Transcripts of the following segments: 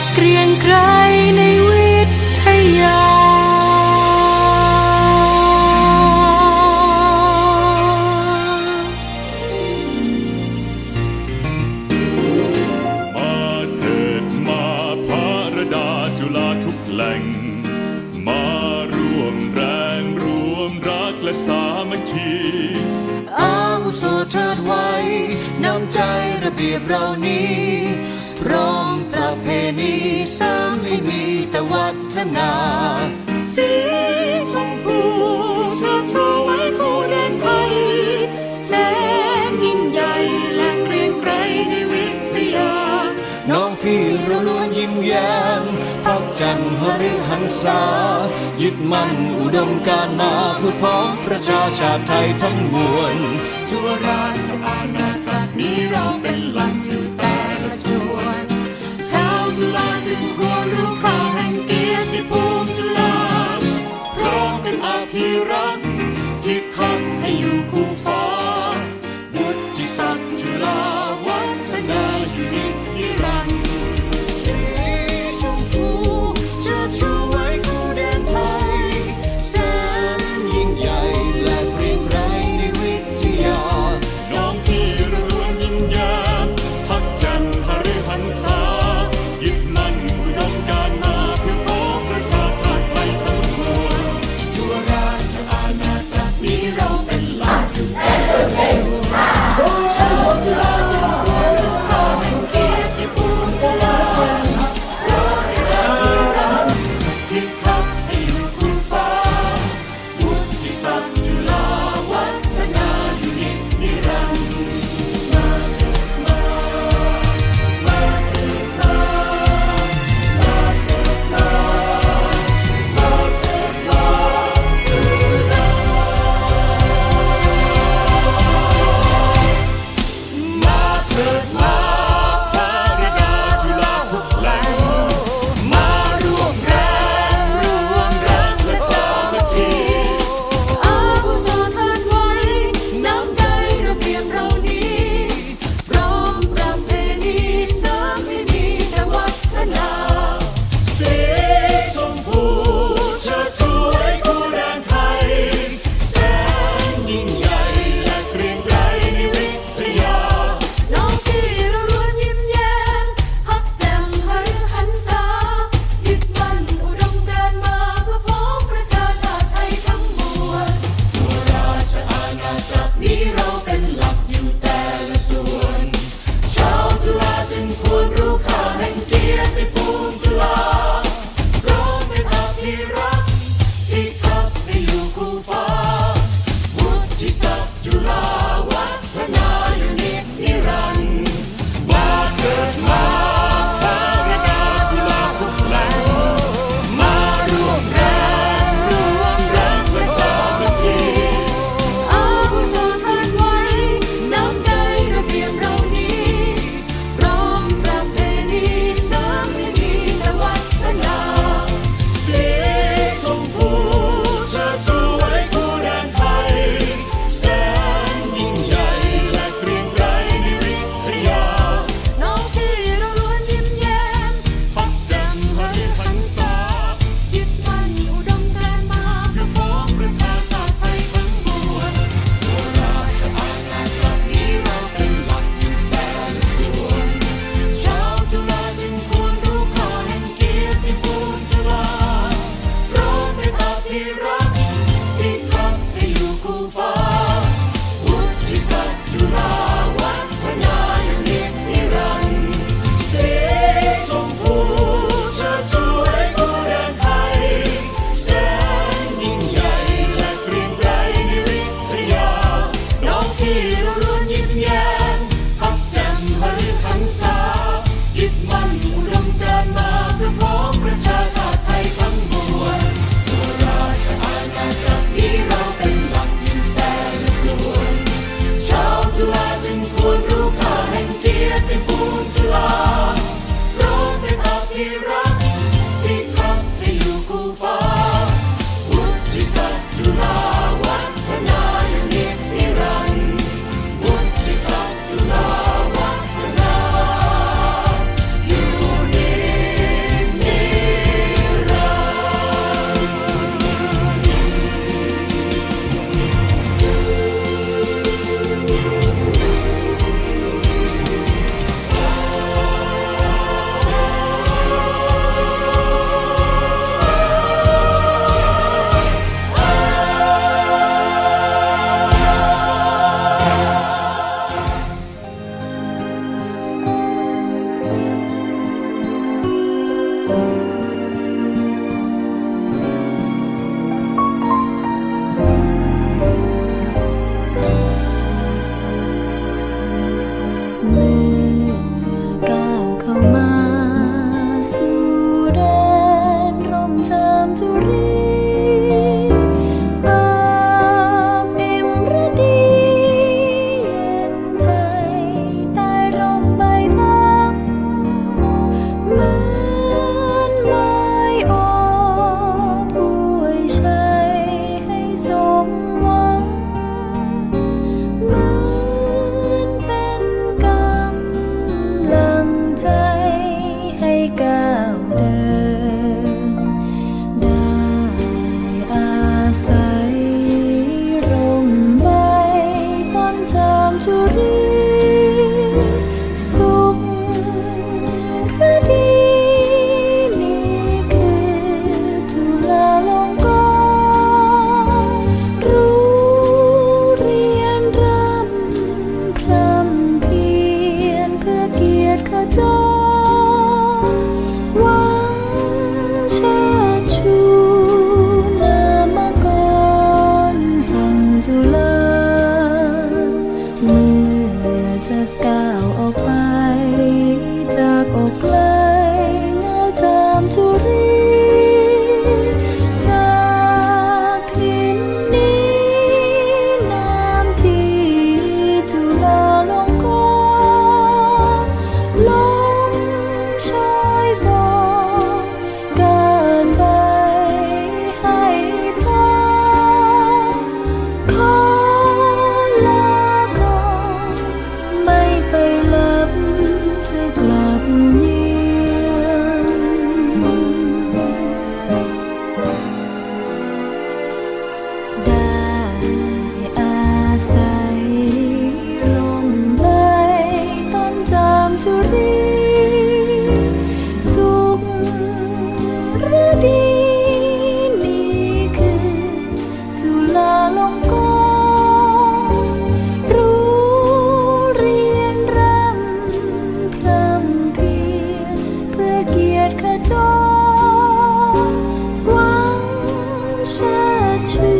ดเกรียงไกรในวิทยา มาเถิดมาพระดาจุฬาทุกแหล่ง มารวมแรงรวมรักและสามัคคีอาวุโสเทิดไว้นำใจระเบียบเรานี้ สริมให้มีตวัฒนา สีชมพูเชาดชูไว้คู่เดนไทย แสงยิ่งใหญ่แหล่งเรียนไกรในวิทยา น้องที่เราล้วนยิ้มแย้มทักจันทร์หันษา ยึดมั่นอุดมการมาเพื่อพ้องประชาชาติไทยทั้งมวลทั่วราชอาณาจักรนี้เรา 下去。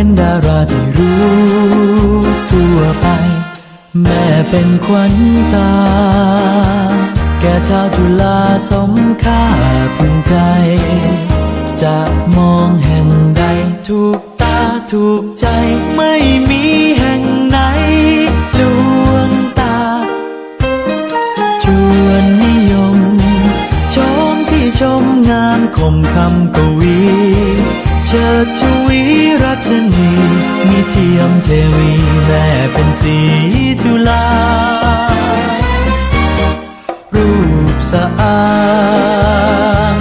เป็นดาราที่รู้ทั่วไป แม่เป็นขวัญตา แก่ชาวจุฬาสมค่าพึงใจ จะมองแห่งใดถูกตาถูกใจไม่มีำเทวีแม่เป็นสีจุฬารูปสะอาด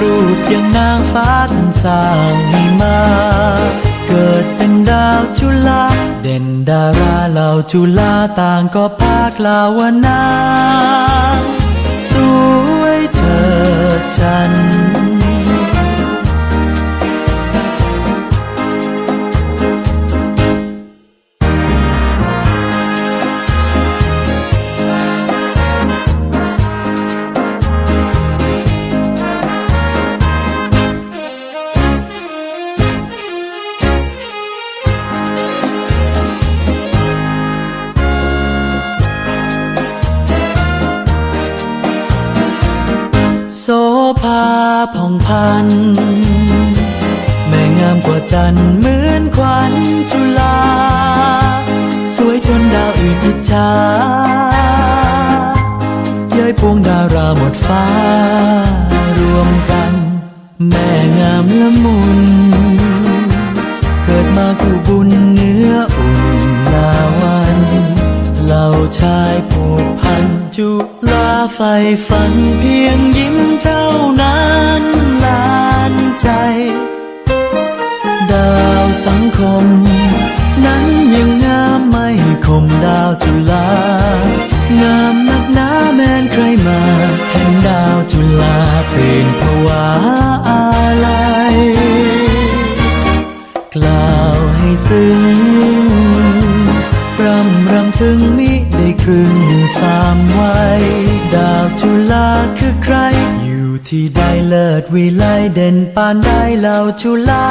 รูปยังนางฟ้าท่านสร้างให้มา เกิดเป็นดาวจุฬาเด่นดาราเหล่าจุฬาต่างก็พากล่าวนาง สวยเฉิดฉัน ผ่องพัน แม่งามกว่าจันเหมือนขวัญจุฬาสวยจนดาวอื่นอิจฉาเย้ยพวงดาราหมดฟ้า รวมกัน แม่งามละมุน เกิดมาคู่บุญเนื้ออุ่นลาวัน เหล่าชายผูกพันจุลา ไฟฝันเพียงยิ้มเท่านั้นลานใจ ดาวสังคม นั้นยังงามไม่คมดาวจุฬางามนักหนาแม้นใครมา เห็นดาวจุฬาเป็นผวาอะไรยกล่าวให้ซึ้งรำรำถึงมิได้ครึ่งสามวัย ที่ได้เลิศวิไลเด่นปานได้เหล่าจุฬา